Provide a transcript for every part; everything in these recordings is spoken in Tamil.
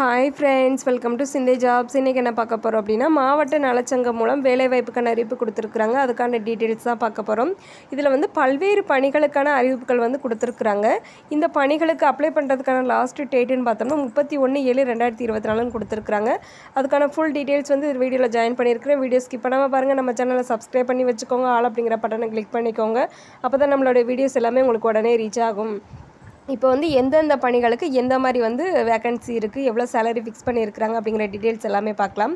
Hi friends welcome to Sinthe jobs இன்றைக்கி என்ன பார்க்க போகிறோம் அப்படின்னா மாவட்ட நலச்சங்கம் மூலம் வேலைவாய்ப்புக்கான அறிவிப்பு கொடுத்துருக்குறாங்க. அதுக்கான டீட்டெயில்ஸ் தான் பார்க்க போகிறோம் இதில் வந்து பல்வேறு பணிகளுக்கான அறிவிப்புகள் வந்து கொடுத்துருக்குறாங்க. இந்த பணிகளுக்கு அப்ளை பண்ணுறதுக்கான லாஸ்ட் டேட்டுன்னு பார்த்தோம்னா முப்பத்தி ஒன்று ஏழு ரெண்டாயிரத்தி இருபத்தி நாலுன்னு கொடுத்துருக்குறாங்க. அதுக்கான ஃபுல் டீட்டெயில்ஸ் வந்து இது வீடியோவில் ஜாயின் பண்ணியிருக்கிறேன். வீடியோ ஸ்கிப் பண்ணாமல் பாருங்கள் நம்ம சேனலை சப்ஸ்கிரைப் பண்ணி வச்சுக்கோங்க. ஆள் அப்படிங்கிற பட்டனை கிளிக் பண்ணிக்கோங்க. அப்போ தான் நம்மளோட வீடியோஸ் எல்லாமே உங்களுக்கு உடனே ரீச் ஆகும். இப்போ வந்து எந்தெந்த பணிகளுக்கு எந்த மாதிரி வந்து வேக்கன்சி இருக்குது எவ்வளோ சேலரி ஃபிக்ஸ் பண்ணியிருக்கிறாங்க அப்படிங்கிற டீட்டெயில்ஸ் எல்லாமே பார்க்கலாம்.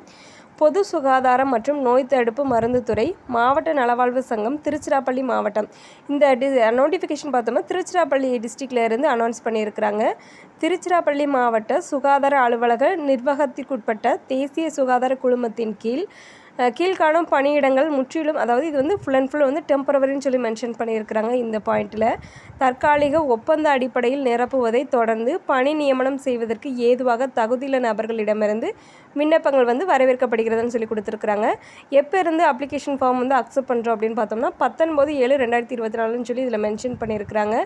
பொது சுகாதாரம் மற்றும் நோய் தடுப்பு மருந்து துறை மாவட்ட நலவாழ்வு சங்கம் திருச்சிராப்பள்ளி மாவட்டம். இந்த டி நோட்டிஃபிகேஷன் பார்த்தோம்னா திருச்சிராப்பள்ளி டிஸ்ட்ரிக்ட்லேருந்து அனௌன்ஸ் பண்ணியிருக்கிறாங்க. திருச்சிராப்பள்ளி மாவட்ட சுகாதார அலுவலக நிர்வாகத்திற்குட்பட்ட தேசிய சுகாதார குழுமத்தின் கீழ் கீழ்காணும் பணியிடங்கள் முற்றிலும் அதாவது இது வந்து ஃபுல் அண்ட் ஃபுல் வந்து டெம்பரவரின்னு சொல்லி மென்ஷன் பண்ணியிருக்கிறாங்க இந்த பாயிண்ட்டில் தற்காலிக ஒப்பந்த அடிப்படையில் நிரப்புவதை தொடர்ந்து பணி நியமனம் செய்வதற்கு ஏதுவாக தகுதியுள்ள நபர்களிடமிருந்து விண்ணப்பங்கள் வந்து வரவேற்கப்படுகிறதுன்னு சொல்லி கொடுத்துருக்குறாங்க. எப்போ இருந்து அப்ளிகேஷன் ஃபார்ம் வந்து அக்செப்ட் பண்ணுறோம் அப்படின்னு பார்த்தோம்னா பத்தொன்பது ஏழு ரெண்டாயிரத்தி இருபத்தி நாலுன்னு சொல்லி இதில் மென்ஷன் பண்ணியிருக்கிறாங்க.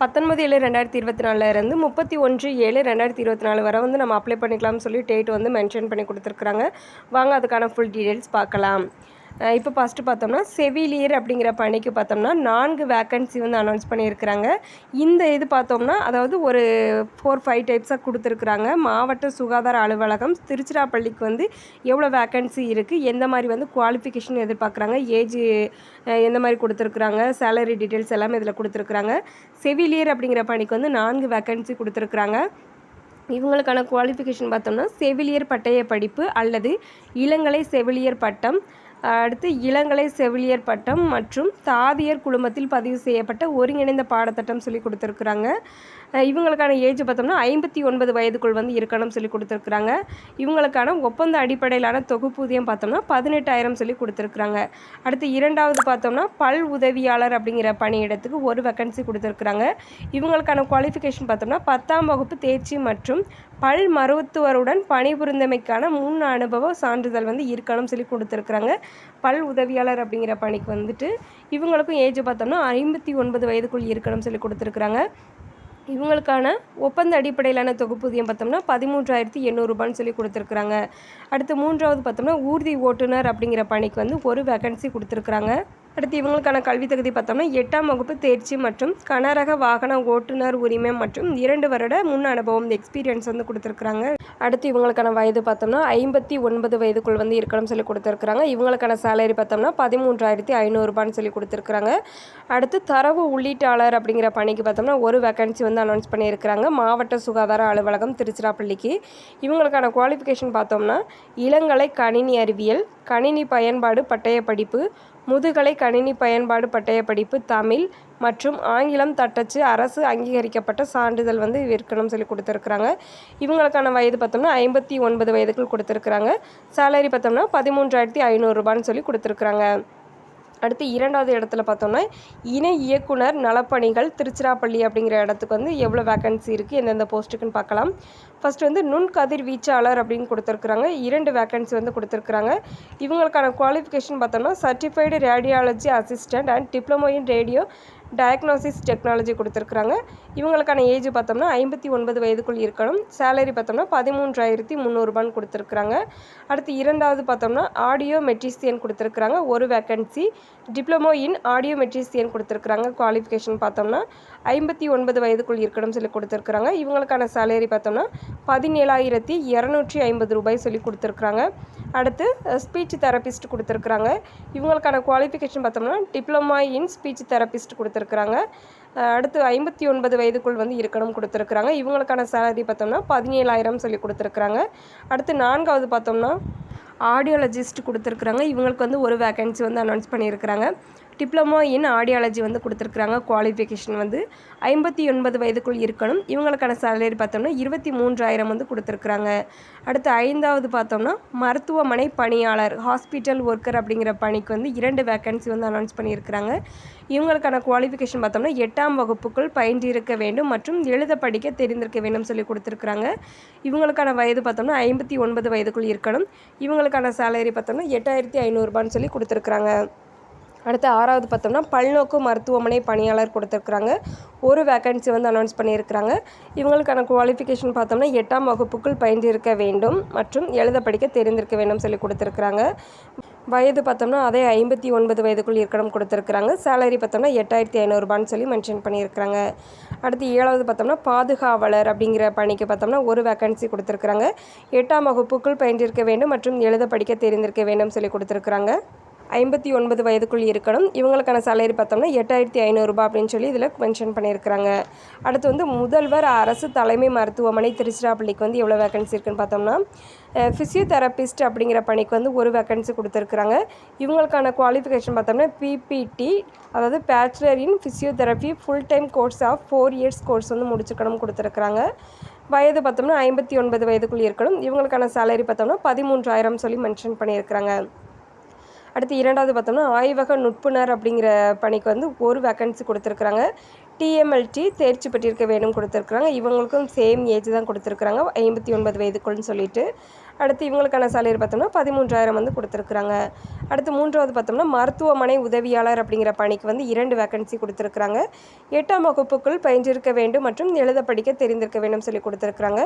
பத்தொன்பது ஏழு ரெண்டாயிரத்தி இருபத்தி நாலுலேருந்து முப்பத்தி ஒன்று ஏழு ரெண்டாயிரத்தி இருபத்தி நாலு வரை வந்து நம்ம அப்ளை பண்ணிக்கலாம்னு சொல்லி டேட் வந்து மென்ஷன் பண்ணி கொடுத்துருக்குறாங்க. வாங்க அதுக்கான ஃபுல் டீட்டெயில்ஸ் பார்க்கலாம். இப்போ ஃபஸ்ட்டு பார்த்தோம்னா செவிலியர் அப்படிங்கிற பணிக்கு பார்த்தோம்னா நான்கு வேக்கன்சி வந்து அனௌன்ஸ் பண்ணியிருக்கிறாங்க. இந்த இது பார்த்தோம்னா அதாவது ஒரு ஃபோர் ஃபைவ் டைப்ஸாக கொடுத்துருக்குறாங்க. மாவட்ட சுகாதார அலுவலகம் திருச்சிராப்பள்ளிக்கு வந்து எவ்வளோ வேக்கன்சி இருக்குது எந்த மாதிரி வந்து குவாலிஃபிகேஷன் எதிர்பார்க்குறாங்க ஏஜ் எந்த மாதிரி கொடுத்துருக்குறாங்க சேலரி டீட்டெயில்ஸ் எல்லாமே இதில் கொடுத்துருக்குறாங்க. செவிலியர் அப்படிங்கிற பணிக்கு வந்து நான்கு வேக்கன்சி கொடுத்துருக்குறாங்க. இவங்களுக்கான குவாலிஃபிகேஷன் பார்த்தோம்னா செவிலியர் பட்டய படிப்பு அல்லது இளங்கலை செவிலியர் பட்டம் அடுத்து இளங்கலை செவிலியர் பட்டம் மற்றும் தாதியர் குழுமத்தில் பதிவு செய்யப்பட்ட ஒருங்கிணைந்த பாடத்திட்டம் சொல்லி கொடுத்துருக்குறாங்க. இவங்களுக்கான ஏஜ் பார்த்தோம்னா ஐம்பத்தி ஒன்பது வயதுக்குள் வந்து இருக்கணும்னு சொல்லி கொடுத்துருக்குறாங்க. இவங்களுக்கான ஒப்பந்த அடிப்படையிலான தொகுப்பூதியம் பார்த்தோம்னா பதினெட்டாயிரம் சொல்லி கொடுத்துருக்குறாங்க. அடுத்து இரண்டாவது பார்த்தோம்னா பல் உதவியாளர் அப்படிங்கிற பணியிடத்துக்கு ஒரு வேக்கன்சி கொடுத்துருக்குறாங்க. இவங்களுக்கான குவாலிஃபிகேஷன் பார்த்தோம்னா பத்தாம் வகுப்பு தேர்ச்சி மற்றும் பல் மருத்துவருடன் பணிபுரிந்தமைக்கான முன் அனுபவ சான்றிதழ் வந்து இருக்கணும்னு சொல்லி கொடுத்துருக்குறாங்க. பல் உதவியாளர் அப்படிங்கிற பணிக்கு வந்துட்டு இவங்களுக்கும் ஏஜ் பார்த்தோம்னா ஐம்பத்தி ஒன்பது வயதுக்குள் இருக்கணும்னு சொல்லி கொடுத்துருக்குறாங்க. இவங்களுக்கான ஒப்பந்த அடிப்படையிலான தொகுப்பூதியம் பார்த்தோம்னா பதிமூன்றாயிரத்தி எண்ணூறுபான்னு சொல்லி கொடுத்துருக்குறாங்க. அடுத்து மூன்றாவது பார்த்தோம்னா ஊர்தி ஓட்டுநர் அப்படிங்கிற பணிக்கு வந்து ஒரு வேகன்சி கொடுத்துருக்குறாங்க. அடுத்து இவங்களுக்கான கல்வி தகுதி பார்த்தோம்னா எட்டாம் வகுப்பு தேர்ச்சி மற்றும் கனரக வாகன ஓட்டுநர் உரிமை மற்றும் இரண்டு வருட முன் அனுபவம் எக்ஸ்பீரியன்ஸ் வந்து கொடுத்துருக்குறாங்க. அடுத்து இவங்களுக்கான வயது பார்த்தோம்னா ஐம்பத்தி ஒன்பது வயதுக்குள் வந்து இருக்கணும்னு சொல்லி கொடுத்துருக்குறாங்க. இவங்களுக்கான சேலரி பார்த்தோம்னா பதிமூன்றாயிரத்தி ஐநூறுரூபான்னு சொல்லி கொடுத்துருக்குறாங்க. அடுத்து தரவு உள்ளீட்டாளர் அப்படிங்கிற பணிக்கு பார்த்தோம்னா ஒரு வேகன்சி வந்து அனௌன்ஸ் பண்ணியிருக்கிறாங்க. மாவட்ட சுகாதார அலுவலகம் திருச்சிராப்பள்ளிக்கு. இவங்களுக்கான குவாலிஃபிகேஷன் பார்த்தோம்னா இளங்கலை கணினி அறிவியல் கணினி பயன்பாடு பட்டய படிப்பு முதுகலை கணினி பயன்பாடு பட்டய படிப்பு தமிழ் மற்றும் ஆங்கிலம் தட்டச்சு அரசு அங்கீகரிக்கப்பட்ட சான்றிதழ் வந்து இருக்கணும்னு சொல்லி கொடுத்துருக்குறாங்க. இவங்களுக்கான வயது பார்த்தோம்னா ஐம்பத்தி ஒன்பது வயதுக்குள் கொடுத்துருக்குறாங்க. சேலரி பார்த்தோம்னா பதிமூன்றாயிரத்தி ஐநூறுரூபான்னு சொல்லி கொடுத்துருக்குறாங்க. அடுத்து இரண்டாவது இடத்துல பார்த்தோம்னா இணை இயக்குனர் நலப்பணிகள் திருச்சிராப்பள்ளி அப்படிங்கிற இடத்துக்கு வந்து எவ்வளோ வேக்கன்சி இருக்குது எந்தெந்த போஸ்ட்டுக்குன்னு பார்க்கலாம். ஃபஸ்ட்டு வந்து நுண் கதிர்வீச்சாளர் அப்படின்னு கொடுத்துருக்குறாங்க. இரண்டு வேக்கன்சி வந்து கொடுத்துருக்குறாங்க. இவங்களுக்கான குவாலிஃபிகேஷன் பார்த்தோம்னா certified radiology assistant and diploma in radio diagnosis technology கொடுத்துருக்குறாங்க. இவங்களுக்கான ஏஜ் பார்த்தோம்னா ஐம்பத்தி ஒன்பது வயதுக்குள் இருக்கணும். சேலரி பார்த்தோம்னா பதிமூன்றாயிரத்தி முந்நூறுபான்னு கொடுத்துருக்குறாங்க. அடுத்து இரண்டாவது பார்த்தோம்னா ஆடியோ மெட்ரிஸ்தியன் கொடுத்துருக்குறாங்க. ஒரு vacancy diploma in audiometrician கொடுத்துருக்குறாங்க. குவாலிஃபிகேஷன் பார்த்தோம்னா ஐம்பத்தி ஒன்பது வயதுக்குள் இருக்கணும்னு சொல்லி கொடுத்துருக்குறாங்க. இவங்களுக்கான சேலரி பார்த்தோம்னா பதினேழாயிரத்தி இரநூற்றி ஐம்பது ரூபாய் சொல்லி கொடுத்துருக்குறாங்க. அடுத்து ஸ்பீச் தெரபிஸ்ட் கொடுத்துருக்குறாங்க. இவங்களுக்கான குவாலிஃபிகேஷன் பார்த்தோம்னா டிப்ளமா இன் ஸ்பீச் தெரபிஸ்ட் கொடுத்துருக்குறாங்க. அடுத்து ஐம்பத்தி ஒன்பது வயதுக்குள் வந்து இருக்கணும் கொடுத்துருக்குறாங்க. இவங்களுக்கான சேலரி பார்த்தோம்னா பதினேழாயிரம் சொல்லி கொடுத்துருக்குறாங்க. அடுத்து நான்காவது பார்த்தோம்னா ஆடியோலஜிஸ்ட் கொடுத்துருக்குறாங்க. இவங்களுக்கு வந்து ஒரு வேகன்சி வந்து அனௌன்ஸ் பண்ணியிருக்கிறாங்க. டிப்ளமோ இன் ஆடியாலஜி வந்து கொடுத்துருக்குறாங்க. குவாலிஃபிகேஷன் வந்து ஐம்பத்தி ஒன்பது வயதுக்குள் இருக்கணும். இவங்களுக்கான சேலரி பார்த்தோம்னா இருபத்தி மூன்றாயிரம் வந்து கொடுத்துருக்குறாங்க. அடுத்து ஐந்தாவது பார்த்தோம்னா மருத்துவமனை பணியாளர் ஹாஸ்பிட்டல் ஒர்க்கர் அப்படிங்கிற பணிக்கு வந்து இரண்டு வேக்கன்சி வந்து அனௌன்ஸ் பண்ணியிருக்கிறாங்க. இவங்களுக்கான குவாலிஃபிகேஷன் பார்த்தோம்னா எட்டாம் வகுப்புக்குள் பயின்றிருக்க வேண்டும் மற்றும் எழுத படிக்க தெரிந்திருக்க வேண்டும் சொல்லி கொடுத்துருக்குறாங்க. இவங்களுக்கான வயது பார்த்தோம்னா ஐம்பத்தி ஒன்பது வயதுக்குள் இருக்கணும். இவங்களுக்கான சேலரி பார்த்தோம்னா எட்டாயிரத்தி ஐநூறுரூபான்னு சொல்லி கொடுத்துருக்குறாங்க. அடுத்து ஆறாவது பார்த்தோம்னா பல்நோக்கு மருத்துவமனை பணியாளர் கொடுத்துருக்குறாங்க. ஒரு வேக்கன்சி வந்து அனௌன்ஸ் பண்ணியிருக்கிறாங்க. இவங்களுக்கான குவாலிஃபிகேஷன் பார்த்தோம்னா எட்டாம் வகுப்புக்குள் பயின்றிருக்க வேண்டும் மற்றும் எழுத படிக்க தெரிந்திருக்க வேண்டும் சொல்லி கொடுத்துருக்குறாங்க. வயது பார்த்தோம்னா அதே ஐம்பத்தி ஒன்பது வயதுக்குள் இருக்கணும் கொடுத்துருக்குறாங்க. சேலரி பார்த்தோம்னா எட்டாயிரத்தி ஐநூறுரூபான்னு சொல்லி மென்ஷன் பண்ணியிருக்கிறாங்க. அடுத்து ஏழாவது பார்த்தோம்னா பாதுகாவலர் அப்படிங்கிற பணிக்கு பார்த்தோம்னா ஒரு வேக்கன்சி கொடுத்துருக்குறாங்க. எட்டாம் வகுப்புக்குள் பயின்றிருக்க வேண்டும் மற்றும் எழுத படிக்க தெரிந்திருக்க வேண்டும் சொல்லி கொடுத்துருக்குறாங்க. ஐம்பத்தி ஒன்பது வயதுக்குள் இருக்கணும். இவங்களுக்கான சேலரி பார்த்தோம்னா எட்டாயிரத்தி ஐநூறுரூபா அப்படின்னு சொல்லி இதில் மென்ஷன் பண்ணியிருக்கிறாங்க. அடுத்து வந்து முதல்வர் அரசு தலைமை மருத்துவமனை திருச்சிராப்பள்ளிக்கு வந்து எவ்வளோ வேகன்சி இருக்குன்னு பார்த்தோம்னா ஃபிசியோதெரபிஸ்ட் அப்படிங்கிற பணிக்கு வந்து ஒரு வேகன்சி கொடுத்துருக்குறாங்க. இவங்களுக்கான குவாலிஃபிகேஷன் பார்த்தோம்னா பிபிடி அதாவது bachelor in physiotherapy full time course of four years course வந்து முடிச்சுக்கணும் கொடுத்துருக்குறாங்க. வயது பார்த்தோம்னா ஐம்பத்தி ஒன்பது வயதுக்குள் இருக்கணும். இவங்களுக்கான சேலரி பார்த்தோம்னா பதிமூன்றாயிரம் சொல்லி மென்ஷன் பண்ணியிருக்கிறாங்க. அடுத்து இரண்டாவது பார்த்தோம்னா ஆய்வக நுட்புணர் அப்படிங்கிற பணிக்கு வந்து ஒரு வேக்கன்சி கொடுத்துருக்குறாங்க. டிஎம்எல்டி தேர்ச்சி பெற்றிருக்க வேண்டும் கொடுத்துருக்குறாங்க. இவங்களுக்கும் சேம் ஏஜ் தான் கொடுத்துருக்குறாங்க. ஐம்பத்தி ஒன்பது வயதுக்குள்னு சொல்லிட்டு. அடுத்து இவங்களுக்கான சேலரி பார்த்தோம்னா பதிமூன்றாயிரம் வந்து கொடுத்துருக்குறாங்க. அடுத்து மூன்றாவது பார்த்தோம்னா மருத்துவமனை உதவியாளர் அப்படிங்கிற பணிக்கு வந்து இரண்டு வேக்கன்சி கொடுத்துருக்குறாங்க. எட்டாம் வகுப்புக்குள் பயின்றிருக்க வேண்டும் மற்றும் எழுத படிக்க தெரிந்திருக்க வேண்டும் சொல்லி கொடுத்துருக்குறாங்க.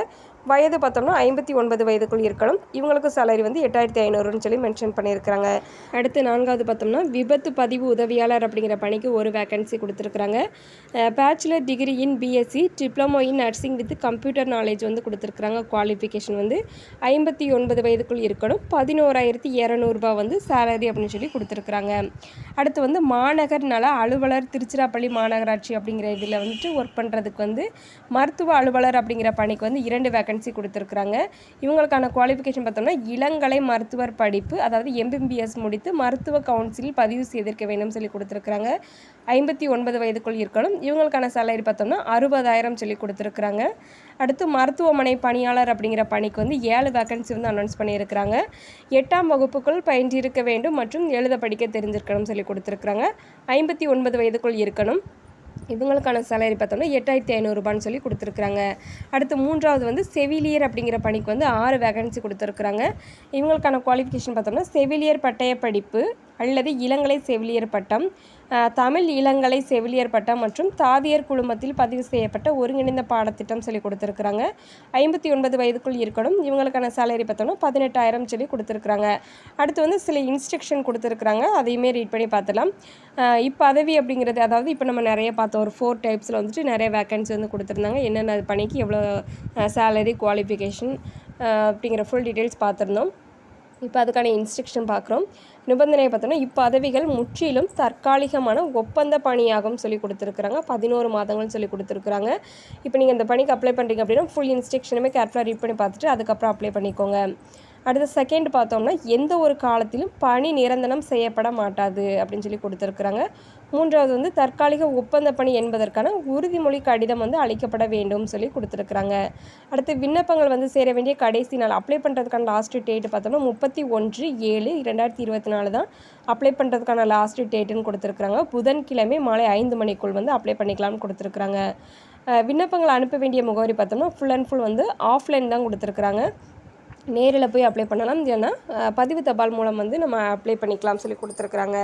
வயது பார்த்தோம்னா ஐம்பத்தி ஒன்பது வயதுக்குள் இருக்கணும். இவங்களுக்கு சேலரி வந்து எட்டாயிரத்தி ஐநூறுன்னு சொல்லி மென்ஷன் பண்ணியிருக்கிறாங்க. அடுத்து நான்காவது பார்த்தோம்னா விபத்து பதிவு உதவியாளர் அப்படிங்கிற பணிக்கு ஒரு வேக்கன்சி கொடுத்துருக்குறாங்க. Bachelor degree in BSc diploma in nursing with computer knowledge வந்து கொடுத்துருக்குறாங்க. குவாலிஃபிகேஷன் வந்து ஐம்பத்தி ஒன்பது வயதுக்குள் இருக்கணும். பதினோராயிரத்தி இரநூறுபா வந்து சேலரி அப்படின்னு சொல்லி கொடுத்துருக்குறாங்க. அடுத்து வந்து மாநகர் நல அலுவலர் திருச்சிராப்பள்ளி மாநகராட்சி அப்படிங்கிற இதில் வந்துட்டு ஒர்க் பண்ணுறதுக்கு வந்து மருத்துவ அலுவலர் அப்படிங்கிற பணிக்கு வந்து இரண்டு வேக்கன்சி கொடுத்துருக்குறாங்க. இவங்களுக்கான குவாலிஃபிகேஷன் பார்த்தோம்னா இளங்கலை மருத்துவர் படிப்பு அதாவது எம்பிபிஎஸ் முடித்து மருத்துவ கவுன்சிலில் பதிவு செய்திருக்க வேண்டும் சொல்லி கொடுத்துருக்குறாங்க. ஐம்பத்தி ஒன்பது வயதுக்குள் இருக்கணும். இவங்களுக்கான சேலரி பார்த்தோம்னா அறுபதாயிரம் சொல்லி கொடுத்துருக்குறாங்க. அடுத்து மருத்துவமனை பணியாளர் அப்படிங்கிற பணிக்கு வந்து ஏழு வேக்கன்சி வந்து அனௌன்ஸ் பண்ணியிருக்கிறாங்க. எட்டாம் வகுப்புக்குள் பயின்றிருக்க வேண்டும் மற்றும் எழுத படிக்க தெரிஞ்சிருக்கணும் சொல்லி கொடுத்துருக்குறாங்க. ஐம்பத்தி ஒன்பது வயதுக்குள் இருக்கணும். இவங்களுக்கான சேலரி பார்த்தோம்னா எட்டாயிரத்தி ஐநூறுரூபான்னு சொல்லி கொடுத்துருக்குறாங்க. அடுத்து மூன்றாவது வந்து செவிலியர் அப்படிங்கிற பணிக்கு வந்து ஆறு வேகன்சி கொடுத்துருக்குறாங்க. இவங்களுக்கான குவாலிஃபிகேஷன் பார்த்தோம்னா செவிலியர் பட்டய படிப்பு அல்லது இளங்கலை செவிலியர் பட்டம் தமிழ் இளங்கலை செவிலியர் பட்டம் மற்றும் தாதியர் குழுமத்தில் பதிவு செய்யப்பட்ட ஒருங்கிணைந்த பாடத்திட்டம் சொல்லி கொடுத்துருக்குறாங்க. ஐம்பத்தி ஒன்பது வயதுக்குள் இருக்கணும். இவங்களுக்கான சேலரி பார்த்தோம்னா பதினெட்டாயிரம் சொல்லி கொடுத்துருக்குறாங்க. அடுத்து வந்து சில இன்ஸ்ட்ரக்ஷன் கொடுத்துருக்குறாங்க. அதையுமே ரீட் பண்ணி பார்த்துலாம் இப்போ இப்பதவி அப்படிங்கிறது அதாவது இப்போ நம்ம நிறைய பார்த்தோம். ஒரு ஃபோர் டைப்ஸில் வந்துட்டு நிறைய வேக்கன்சி வந்து கொடுத்துருந்தாங்க. என்னென்ன பணிக்கு எவ்வளோ சேலரி குவாலிஃபிகேஷன் அப்படிங்கிற ஃபுல் டீட்டெயில்ஸ் பார்த்துருந்தோம். இப்போ அதுக்கான இன்ஸ்ட்ரக்ஷன் பார்க்குறோம். நிபந்தனை பார்த்தோன்னா இப்பதவிகள் முற்றிலும் தற்காலிகமான ஒப்பந்த பணியாகும் சொல்லி கொடுத்துருக்குறாங்க. பதினோரு மாதங்கள்னு சொல்லி கொடுத்துருக்குறாங்க. இப்போ நீங்கள் இந்த பணிக்கு அப்ளை பண்ணுறீங்க அப்படின்னா ஃபுல் இன்ஸ்ட்ரக்ஷனுமே கேர்ஃபுல்லாக ரீட் பண்ணி பார்த்துட்டு அதுக்கப்புறம் அப்ளை பண்ணிக்கோங்க. அடுத்த செகண்ட் பார்த்தோம்னா எந்த ஒரு காலத்திலும் பணி நிரந்தரம் செய்யப்பட மாட்டாது அப்படின்னு சொல்லி கொடுத்துருக்குறாங்க. மூன்றாவது வந்து தற்காலிக ஒப்பந்த பணி என்பதற்கான உறுதிமொழி கடிதம் வந்து அளிக்கப்பட வேண்டும் சொல்லி கொடுத்துருக்குறாங்க. அடுத்து விண்ணப்பங்கள் வந்து சேர வேண்டிய கடைசி நாள் அப்ளை பண்ணுறதுக்கான லாஸ்ட் டேட் பார்த்தோம்னா முப்பத்தி ஒன்று ஏழு ரெண்டாயிரத்தி இருபத்தி நாலு தான் அப்ளை பண்ணுறதுக்கான லாஸ்ட் டேட்டுன்னு கொடுத்துருக்குறாங்க. புதன்கிழமை மாலை ஐந்து மணிக்குள் வந்து அப்ளை பண்ணிக்கலாம்னு கொடுத்துருக்குறாங்க. விண்ணப்பங்கள் விண்ணப்பங்களை அனுப்ப வேண்டிய முகவரி பார்த்தோம்னா ஃபுல் அண்ட் ஃபுல் வந்து ஆஃப்லைன் தான் கொடுத்துருக்குறாங்க. நேரில் போய் அப்ளை பண்ணலாம். இல்லைன்னா பதிவு தபால் மூலம் வந்து நம்ம அப்ளை பண்ணிக்கலாம் சொல்லி கொடுத்துருக்குறாங்க.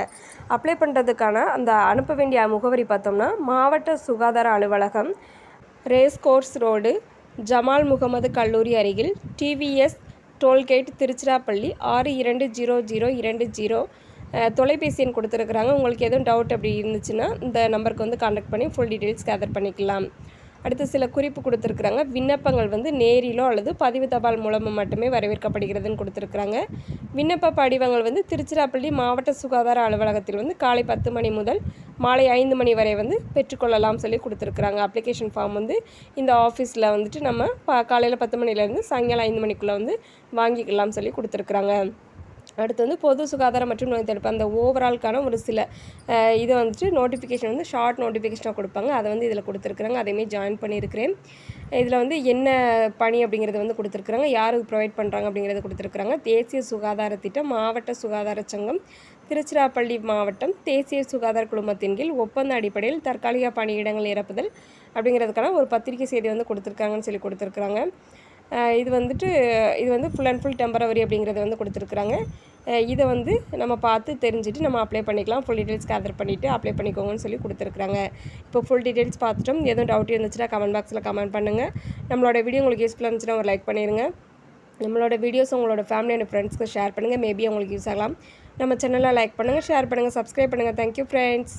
அப்ளை பண்ணுறதுக்கான அந்த அனுப்ப வேண்டிய முகவரி பார்த்தோம்னா மாவட்ட சுகாதார அலுவலகம் race course road Jamal Mohamed கல்லூரி அருகில் டிவிஎஸ் டோல்கேட் திருச்சிராப்பள்ளி ஆறு இரண்டு ஜீரோ ஜீரோ இரண்டு ஜீரோ. தொலைபேசி எண் கொடுத்துருக்குறாங்க. உங்களுக்கு எதுவும் டவுட் அப்படி இருந்துச்சுன்னா இந்த நம்பருக்கு வந்து காண்டாக்ட் பண்ணி ஃபுல் டீட்டெயில்ஸ் கேதர் பண்ணிக்கலாம். அடுத்து சில குறிப்பு கொடுத்துருக்குறாங்க. விண்ணப்பங்கள் வந்து நேரிலோ அல்லது பதிவு தபால் மூலமாக மட்டுமே வரவேற்கப்படுகிறதுன்னு கொடுத்துருக்குறாங்க. விண்ணப்ப படிவங்கள் வந்து திருச்சிராப்பள்ளி மாவட்ட சுகாதார அலுவலகத்தில் வந்து காலை பத்து மணி முதல் மாலை ஐந்து மணி வரை வந்து பெற்றுக்கொள்ளலாம் சொல்லி கொடுத்துருக்குறாங்க. அப்ளிகேஷன் ஃபார்ம் வந்து இந்த ஆஃபீஸில் வந்துட்டு நம்ம பா காலையில் பத்து மணிலேருந்து சாயங்காலம் ஐந்து மணிக்குள்ளே வந்து வாங்கிக்கலாம் சொல்லி கொடுத்துருக்குறாங்க. அடுத்து வந்து பொது சுகாதாரம் மற்றும் நோய் தடுப்பு. அந்த ஓவராலுக்கான ஒரு சில இதை இது வந்துட்டு நோட்டிஃபிகேஷன் வந்து ஷார்ட் நோட்டிஃபிகேஷனாக கொடுப்பாங்க. அதை வந்து இதில் கொடுத்துருக்குறாங்க. அதையுமே ஜாயின் பண்ணியிருக்கிறேன். இதில் வந்து என்ன பணி அப்படிங்கிறது வந்து கொடுத்துருக்குறாங்க. யாருக்கு ப்ரொவைட் பண்ணுறாங்க அப்படிங்கிறத கொடுத்துருக்குறாங்க. தேசிய சுகாதார திட்டம் மாவட்ட சுகாதார சங்கம் திருச்சிராப்பள்ளி மாவட்டம் தேசிய சுகாதார குழுமத்தின் கீழ் ஒப்பந்த அடிப்படையில் தற்காலிக பணியிடங்கள் நிரப்புதல் அப்படிங்கிறதுக்கான ஒரு பத்திரிகை செய்தி வந்து கொடுத்துருக்காங்கன்னு சொல்லி கொடுத்துருக்குறாங்க. இது வந்துட்டு இது வந்து ஃபுல் அண்ட் ஃபுல் டெம்பரவரி அப்படிங்கிறது வந்து கொடுத்துருக்குறாங்க. இதை வந்து நம்ம பார்த்து தெரிஞ்சுட்டு நம்ம அப்ளை பண்ணிக்கலாம். ஃபுல் டீட்டெயில்ஸ் கேதர் பண்ணிவிட்டு அப்ளை பண்ணிக்கோங்கன்னு சொல்லி கொடுத்துருக்குறாங்க. இப்போ ஃபுல் டீட்டெயில்ஸ் பார்த்துட்டோம். எதுவும் டவுட் இருந்துச்சுன்னா கமெண்ட் பாக்ஸில் கமெண்ட் பண்ணுங்கள் நம்மளோட வீடியோ உங்களுக்கு யூஸ்ஃபுல்லாக இருந்துச்சுன்னா ஒரு லைக் பண்ணிடுங்க நம்மளோட வீடியோஸ் உங்களோட ஃபேமிலி அண்ட் ஃப்ரெண்ட்ஸ்க்கு ஷேர் பண்ணுங்கள் மேபி உங்களுக்கு யூஸ் ஆகலாம். நம்ம சேனலை லைக் பண்ணுங்கள் ஷேர் பண்ணுங்கள் சப்ஸ்கிரைப் பண்ணுங்கள் தேங்க்யூ ஃப்ரெண்ட்ஸ்